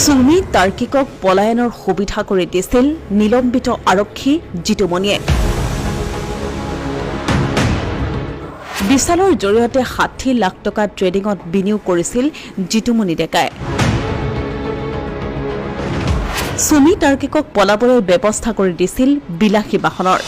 চুমি তাৰ্কিকক পলায়নৰ সুবিধা কৰি দিছিল নিলম্বিত আৰক্ষী জিতুমণিয়ে। বিশালৰ জৰিয়তে ষাঠি লাখ টকা ট্ৰেডিঙত বিনিয়োগ কৰিছিল জিতুমণি ডেকাই। চুমি তাৰ্কিকক পলাবলৈ ব্যৱস্থা কৰি দিছিল বিলাসী বাহনৰ।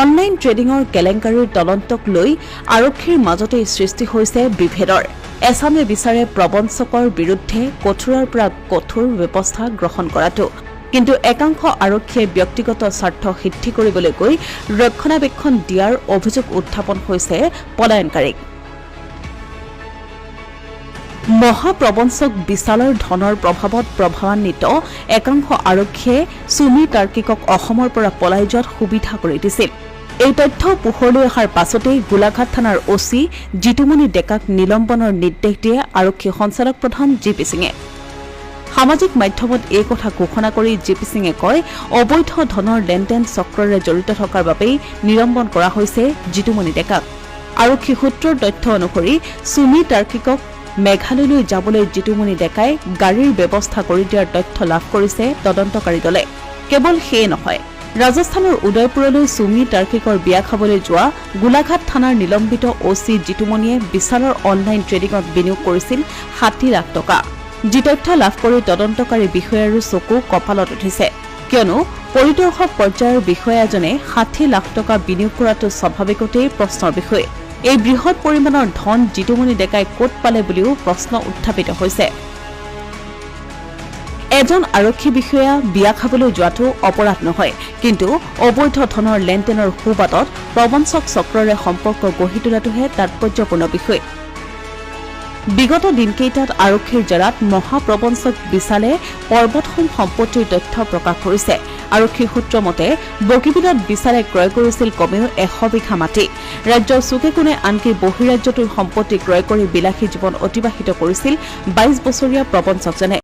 অনলাইন ট্ৰেডিঙৰ কেলেংকাৰীৰ তদন্তক লৈ আৰক্ষীৰ মাজতেই সৃষ্টি হৈছে বিভেদৰ। এছামে বিচাৰে প্ৰবঞ্চকৰ বিৰুদ্ধে কঠোৰৰ পৰা কঠোৰ ব্যৱস্থা গ্ৰহণ কৰাটো। কিন্তু একাংশ আৰক্ষীয়ে ব্যক্তিগত স্বাৰ্থ সিদ্ধি কৰিবলৈ গৈ ৰক্ষণাবেক্ষণ দিয়াৰ অভিযোগ উত্থাপন হৈছে পলায়নকাৰীক। মহাপ্ৰবঞ্চক বিশালৰ ধনৰ প্ৰভাৱত প্ৰভাৱান্বিত একাংশ আৰক্ষীয়ে চুমি তাৰ্কিকক অসমৰ পৰা পলাই যোৱাত সুবিধা কৰি দিছিল। এই তথ্য পোহৰলৈ অহাৰ পাছতেই গোলাঘাট থানাৰ অ চি জিতুমণি ডেকাক নিলম্বনৰ নিৰ্দেশ দিয়ে আৰক্ষী সঞ্চালক প্ৰধান জি পি সিঙে। সামাজিক মাধ্যমত এই কথা ঘোষণা কৰি জি পি সিঙে কয় অবৈধ ধনৰ লেনদেন চক্ৰৰে জড়িত থকাৰ বাবেই নিলম্বন কৰা হৈছে জিতুমণি ডেকাক। আৰক্ষী সূত্ৰৰ তথ্য অনুসৰি চুমি তাৰ্কিকক মেঘালয়লৈ যাবলৈ জিতুমণি ডেকাই গাড়ীৰ ব্যৱস্থা কৰি দিয়াৰ তথ্য লাভ কৰিছে তদন্তকাৰী দলে। কেৱল সেয়ে নহয় ৰাজস্থানৰ উদয়পুৰলৈ চুমি তাৰ্কিকৰ বিয়া খাবলৈ যোৱা গোলাঘাট থানাৰ নিলম্বিত অ চি জিতুমণিয়ে বিশালৰ অনলাইন ট্ৰেডিঙত বিনিয়োগ কৰিছিল ষাঠি লাখ টকা। যি তথ্য লাভ কৰি তদন্তকাৰী বিষয়াৰো চকু কপালত উঠিছে। কিয়নো পৰিদৰ্শক পৰ্যায়ৰ বিষয়া এজনে ষাঠি লাখ টকা বিনিয়োগ কৰাটো স্বাভাৱিকতেই প্ৰশ্নৰ বিষয়। এই বৃহৎ পৰিমাণৰ ধন জিতুমণি ডেকাই ক'ত পালে বুলিও প্ৰশ্ন উত্থাপিত হৈছে। এজন আৰক্ষী বিষয়া বিয়া খাবলৈ যোৱাটো অপৰাধ নহয় কিন্তু অবৈধ ধনৰ লেনদেনৰ সুবাদত প্ৰবঞ্চক চক্ৰৰে সম্পৰ্ক গঢ়ি তোলাটোহে তাৎপৰ্যপূৰ্ণ বিষয়। বিগত দিনকেইটাত আৰক্ষীৰ জেৰাত মহাপ্ৰবঞ্চক বিশালে পৰ্বতসোণ সম্পত্তিৰ তথ্য প্ৰকাশ কৰিছে। আৰক্ষীৰ সূত্ৰ মতে বগীবিলত বিশালে ক্ৰয় কৰিছিল কমেও এশ বিঘা মাটি। ৰাজ্যৰ চুকে কোণে আনকি বহিৰাজ্যটোৰ সম্পত্তি ক্ৰয় কৰি বিলাসী জীৱন অতিবাহিত কৰিছিল বাইছ বছৰীয়া প্ৰবঞ্চকজনে।